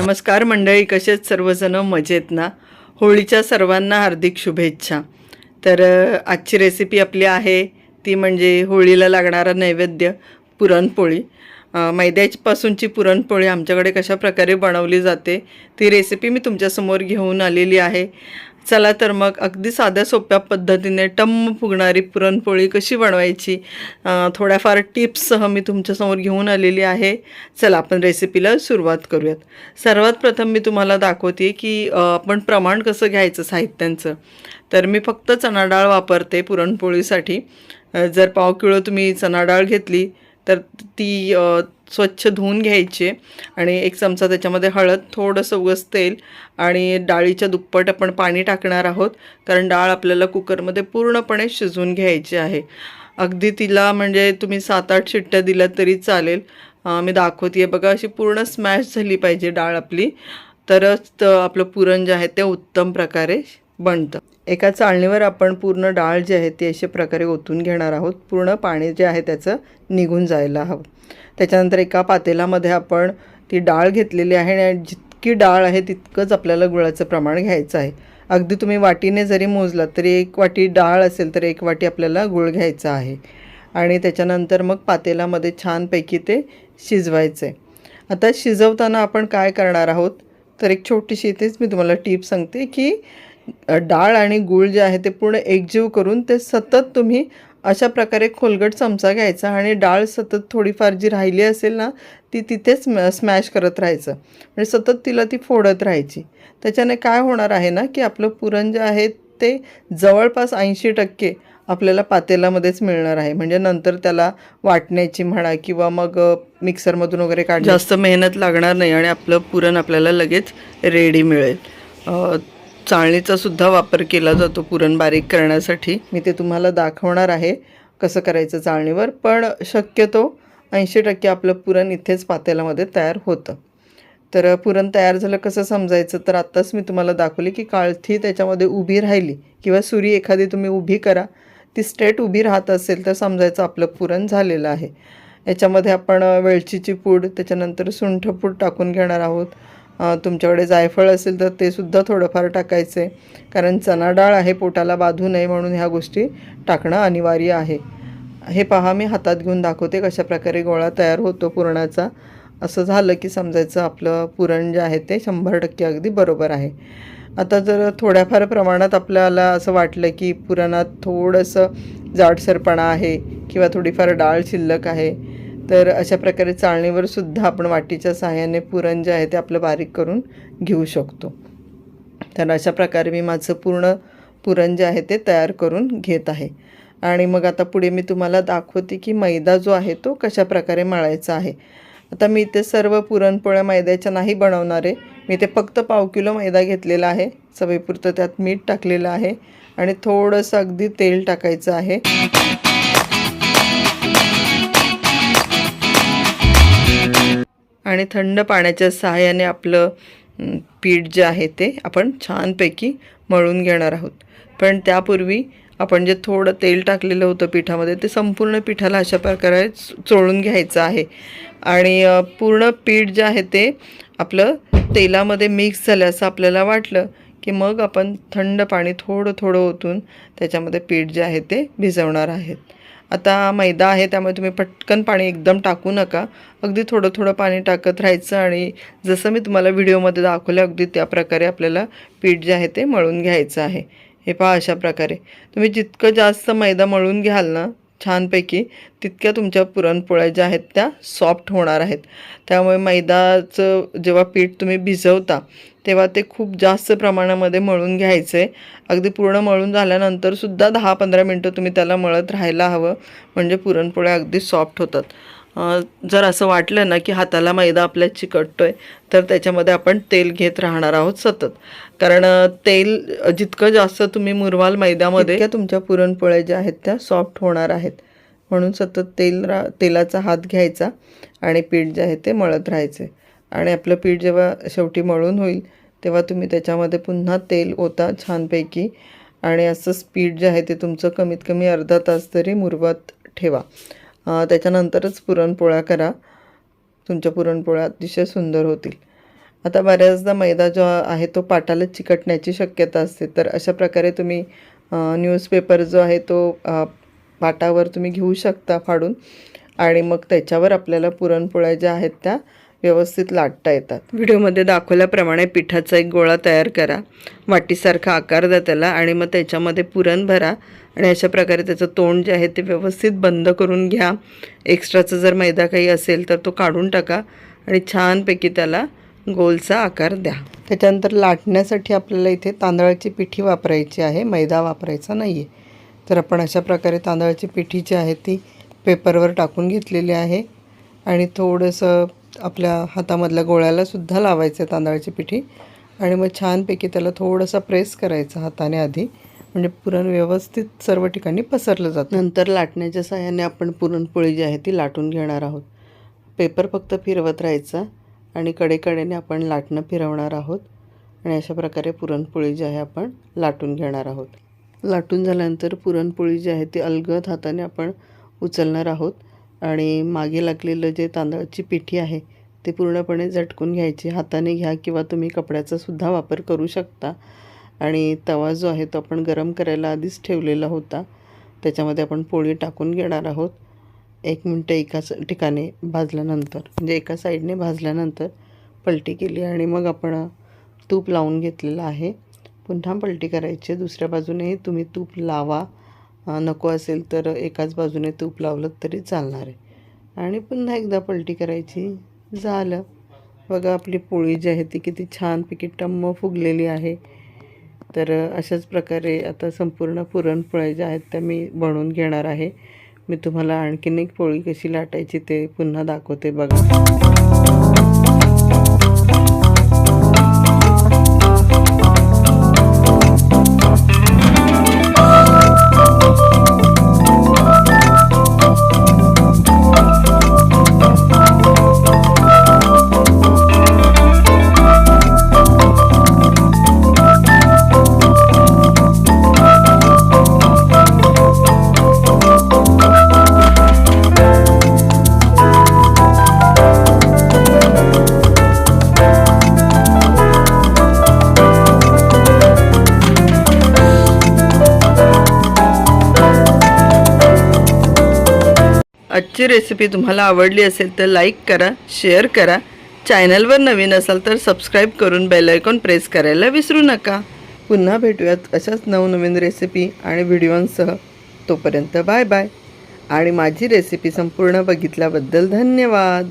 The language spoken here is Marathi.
नमस्कार मंडळी कसेच सर्वजण? मजेत ना? होळीच्या सर्वांना हार्दिक शुभेच्छा. तर आजची रेसिपी आपली आहे ती म्हणजे होळीला लागणारा नैवेद्य पुरणपोळी. मैद्यापासूनची पुरणपोळी आमच्याकडे कशा प्रकारे बनवली जाते ती रेसिपी मी तुमच्यासमोर घेऊन आलेली आहे. चला तर मग अगदी साध्या सोप्या पद्धतीने टम्म फुगणारी पुरणपोळी कशी बनवायची थोड्याफार टिप्ससह मी तुमच्यासमोर घेऊन आलेली आहे. चला आपण रेसिपीला सुरुवात करूयात. सर्वात प्रथम मी तुम्हाला दाखवते की आपण प्रमाण कसं घ्यायचं साहित्यांचं. तर मी फक्त चणाडाळ वापरते पुरणपोळीसाठी. जर पाव किलो तुम्ही चणाडाळ घेतली तर ती स्वच्छ धुवून घ्यायची आहे आणि एक चमचा त्याच्यामध्ये हळद थोडंसं उगस तेल आणि डाळीच्या दुप्पट आपण पाणी टाकणार आहोत. कारण डाळ आपल्याला कुकरमध्ये पूर्णपणे शिजवून घ्यायची आहे. अगदी तिला म्हणजे तुम्ही सात आठ शिट्ट्या दिल्या तरी चालेल. मी दाखवते बघा अशी पूर्ण स्मॅश झाली पाहिजे डाळ आपली. तरच आपलं पुरण जे आहे ते उत्तम प्रकारे बनतं. एका चाळणीवर आपण पूर्ण डाळ जी आहे ती अशा प्रकारे ओतून घेणार आहोत. पूर्ण पाणी जे आहे त्याचं निघून जायला हवं. त्याच्यानंतर एका पातेलामध्ये आपण ती डाळ घेतलेली आहे आणि जितकी डाळ आहे तितकंच आपल्याला गुळाचं प्रमाण घ्यायचं आहे. अगदी तुम्ही वाटीने जरी मोजलात तरी एक वाटी डाळ असेल तर एक वाटी आपल्याला गुळ घ्यायचा आहे. आणि त्याच्यानंतर मग पातेलामध्ये छानपैकी ते शिजवायचं आहे. आता शिजवताना आपण काय करणार आहोत? तर एक छोटीशी इथेच मी तुम्हाला टीप सांगते की डाळ आणि गूळ जे आहे ते पूर्ण एकजीव करून ते सतत तुम्ही अशा प्रकारे खोलगट चमचा घ्यायचा आणि डाळ सतत थोडीफार जी राहिली असेल ना ती तिथेच स्मॅश करत राहायचं. म्हणजे सतत तिला ती फोडत राहायची. त्याच्याने काय होणार आहे ना की आपलं पुरण जे आहे ते जवळपास ऐंशी टक्के आपल्याला पातेलामध्येच मिळणार आहे. म्हणजे नंतर त्याला वाटण्याची म्हणा किंवा मग मिक्सरमधून वगैरे काढ जास्त मेहनत लागणार नाही आणि आपलं पुरण आपल्याला लगेच रेडी मिळेल. चाळणीचा सुद्धा वापर केला जातो पुरण बारीक करण्यासाठी. मी ते तुम्हाला दाखवणार आहे कसं करायचं चाळणीवर पण शक्यतो ऐंशी टक्के आपलं पुरण इथेच पातेल्यामध्ये तयार होतं. तर पुरण तयार झालं कसं समजायचं? तर आत्ताच मी तुम्हाला दाखवली की काळथी त्याच्यामध्ये उभी राहिली किंवा सुरी एखादी तुम्ही उभी करा ती स्ट्रेट उभी राहत असेल तर समजायचं आपलं पुरण झालेलं आहे. याच्यामध्ये आपण वेलचीची पूड त्याच्यानंतर सुंठ पूड टाकून घेणार आहोत. तुमच्याकडे जायफळ असेल तर ते सुद्धा थोडंफार टाकायचे. कारण चणा डाळ आहे पोटाला बाधू नये म्हणून ह्या गोष्टी टाकणं अनिवार्य आहे. हे पहा मी हातात घेऊन दाखवते कशा प्रकारे गोळा तयार होतो पुरणाचा. असं झालं की समजायचं आपलं पुरण जे आहे ते शंभर टक्के अगदी बरोबर आहे. आता जर थोड्याफार प्रमाणात आपल्याला असं वाटलं की पुराणात थोडंसं जाडसरपणा आहे किंवा थोडीफार डाळ शिल्लक आहे तर अशा प्रकारे चाळणीवर सुद्धा आपण वाटीच्या सहाय्याने पुरण जे आहे ते आपलं बारीक करून घेऊ शकतो. तर अशा प्रकारे मी माझं पूर्ण पुरण जे आहे ते तयार करून घेत आहे. आणि मग आता पुढे मी तुम्हाला दाखवते की मैदा जो आहे तो कशा प्रकारे मळायचा आहे. आता मी इथे सर्व पुरणपोळ्या मैद्याच्या नाही बनवणार आहे. मी ते फक्त पाव किलो मैदा घेतलेला आहे. चवीपुरतं त्यात मीठ टाकलेलं आहे. आणि थोडंसं अगदी तेल टाकायचं आहे. आणि थंड पाण्याच्या सहाय्याने आपलं पीठ जे आहे ते आपण छानपैकी मळून घेणार आहोत. पण त्यापूर्वी आपण जे थोडं तेल टाकलेलं होतं पिठामध्ये ते संपूर्ण पिठाला अशा प्रकारे चो- चोळून घ्यायचं आहे. आणि पूर्ण पीठ जे आहे ते आपलं तेलामध्ये मिक्स झालं असं आपल्याला वाटलं की मग आपण थंड पाणी थोडं थोडं ओतून त्याच्यामध्ये पीठ जे आहे ते भिजवणार आहेत. आता मैदा आहे त्यामुळे तुम्ही पटकन पाणी एकदम टाकू नका. अगदी थोडं थोडं पाणी टाकत राहायचं आणि जसं मी तुम्हाला व्हिडिओमध्ये दाखवलं अगदी त्या प्रकारे आपल्याला पीठ जे आहे ते मळून घ्यायचं आहे. हे पहा अशा प्रकारे. तुम्ही जितकं जास्त मैदा मळून घ्याल ना छानपैकी तितक्या तुमच्या पुरणपोळ्या ज्या आहेत त्या सॉफ्ट होणार आहेत. त्यामुळे मैदाचं जेव्हा पीठ तुम्ही भिजवता तेव्हा ते खूप जास्त प्रमाणामध्ये मळून घ्यायचं. आहे अगदी पूर्ण मळून झाल्यानंतर सुद्धा दहा पंधरा मिनटं तुम्ही त्याला मळत राहायला हवं. म्हणजे पुरणपोळ्या अगदी सॉफ्ट होतात. जर असं वाटलं ना की हाताला मैदा आपल्या चिकटतो आहे तर त्याच्यामध्ये आपण तेल घेत राहणार आहोत सतत. कारण तेल जितकं जास्त तुम्ही मुरवाल मैद्यामध्ये तितक्या तुमच्या पुरणपोळ्या ज्या आहेत त्या सॉफ्ट होणार आहेत. म्हणून सतत तेल रा तेलाचा हात घ्यायचा आणि पीठ जे आहे ते मळत राहायचे. आणि आपलं पीठ जेव्हा शेवटी मळून होईल तेव्हा तुम्ही त्याच्यामध्ये पुन्हा तेल ओता छानपैकी आणि असं स्पीड जे आहे ते तुमचं कमीत कमी अर्धा तास तरी मुरवत ठेवा. त्याच्यानंतरच पुरणपोळ्या करा. तुमच्या पुरणपोळ्या अतिशय सुंदर होतील. आता बऱ्याचदा मैदा जो आहे तो पाटाला चिकटण्याची शक्यता असते. तर अशा प्रकारे तुम्ही न्यूजपेपर जो आहे तो पाटावर तुम्ही घेऊ शकता फाडून. आणि मग त्याच्यावर आपल्याला पुरणपोळ्या ज्या आहेत त्या व्यवस्थित लाटता येतात. व्हिडिओमध्ये दाखवल्याप्रमाणे पिठाचा एक गोळा तयार करा. वाटीसारखा आकार द्या त्याला आणि मग त्याच्यामध्ये पुरण भरा. आणि अशा प्रकारे त्याचं तोंड जे आहे ते व्यवस्थित बंद करून घ्या. एक्स्ट्राचा जर मैदा काही असेल तर तो काढून टाका आणि छानपैकी त्याला गोलचा आकार द्या. त्याच्यानंतर लाटण्यासाठी आपल्याला इथे तांदळाची पिठी वापरायची आहे. मैदा वापरायचा नाही आहे तर आपण अशा प्रकारे तांदळाची पिठी जी आहे ती पेपरवर टाकून घेतलेली आहे. आणि थोडंसं आपल्या हातामधल्या गोळ्यालासुद्धा लावायचं आहे तांदळाची पिठी. आणि मग छानपैकी त्याला थोडंसं प्रेस करायचं हाताने आधी. म्हणजे पुरण व्यवस्थित सर्व ठिकाणी पसरलं जातं. नंतर लाटण्याच्या सहाय्याने आपण पुरणपोळी जी आहे ती लाटून घेणार आहोत. पेपर फक्त फिरवत राहायचा आणि कडेकडेने आपण लाटणं फिरवणार आहोत आणि अशा प्रकारे पुरणपोळी जी आहे आपण लाटून घेणार आहोत. लाटून झाल्यानंतर पुरणपोळी जी आहे ती अलगद हाताने आपण उचलणार आहोत आणि मागे लागलेलं जे तांदळाची पिठी आहे ते पूर्णपणे झटकून घ्यायची. हाताने घ्या किंवा तुम्ही कपड्याचा सुद्धा वापर करू शकता. आणि तवा जो आहे तो आपण गरम करायला आधीच ठेवलेला होता. त्याच्यामध्ये आपण पोळी टाकून घेणार आहोत. एक मिनटं एकाच ठिकाणी भाजल्यानंतर म्हणजे एका साईडने भाजल्यानंतर पलटी केली आणि मग आपण तूप लावून घेतलेलं आहे. पुन्हा पलटी करायची. दुसऱ्या बाजूनेही तुम्ही तूप लावा. नको असेल तर एकाच बाजूने तूप लावलं तरी चालणार आहे. आणि पुन्हा एकदा पलटी करायची. झालं. बघा आपली पोळी जी आहे ती किती छानपैकी टम्म फुगलेली आहे. तर अशाच प्रकारे आता संपूर्ण पुरणपोळ्या ज्या आहेत त्या मी बनवून घेणार आहे. मी तुम्हाला आणखीन एक पोळी कशी लाटायची ते पुन्हा दाखवते बघा. आजची रेसिपी तुम्हाला आवडली असेल तर लाईक करा शेअर करा. चॅनलवर नवीन असाल तर सबस्क्राईब करून बेलायकॉन प्रेस करायला विसरू नका. पुन्हा भेटूयात अशाच नवनवीन रेसिपी आणि व्हिडिओंसह तोपर्यंत बाय बाय आणि माझी रेसिपी संपूर्ण बघितल्याबद्दल धन्यवाद.